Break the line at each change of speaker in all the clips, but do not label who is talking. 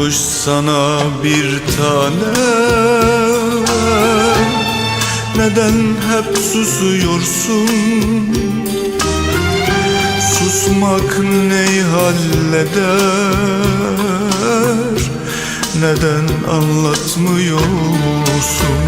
Konuş sana bir tane. Neden hep susuyorsun? Susmak neyi halleder? Neden anlatmıyorsun?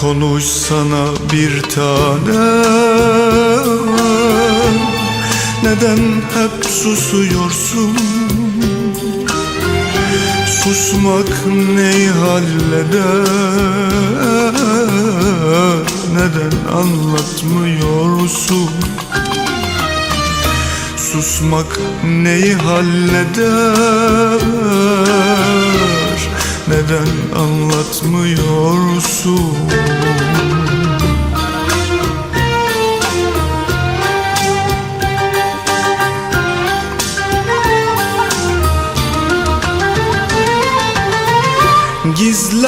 Konuş sana bir tane. Neden hep susuyorsun Susmak neyi halleder Neden anlatmıyorsun Susmak neyi halleder Neden anlatmıyorsun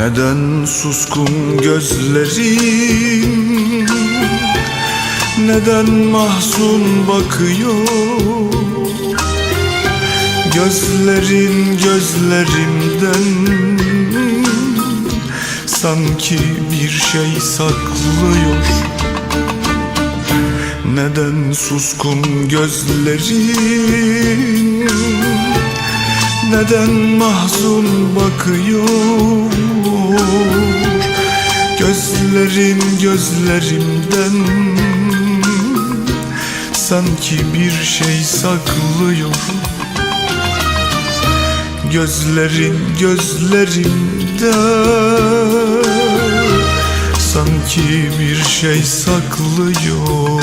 Neden suskun gözlerim Neden mahzun bakıyor? Gözlerin gözlerimden. Sanki bir şey saklıyor. Neden suskun gözlerin neden mahzun bakıyor Gözlerin gözlerimden Sanki bir şey saklıyor. Gözlerin gözlerimden Sanki bir şey saklıyor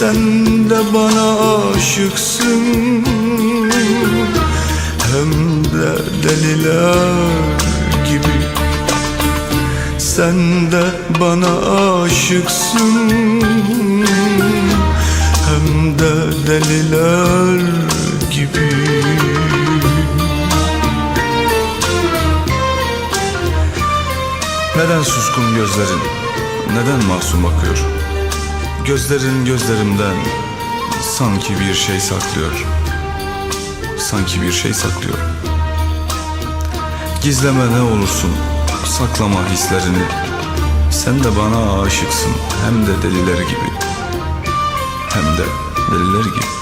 Sen de bana aşıksın Hem de deliler gibi Sen de bana aşıksın Hem de deliler gibi
Neden suskun gözlerin? Neden masum bakıyor? Gözlerin gözlerimden sanki bir şey saklıyor. Sanki bir şey saklıyor. Gizleme ne olursun, saklama hislerini. Sen de bana aşıksın hem de deliler gibi. Hem de deliler gibi.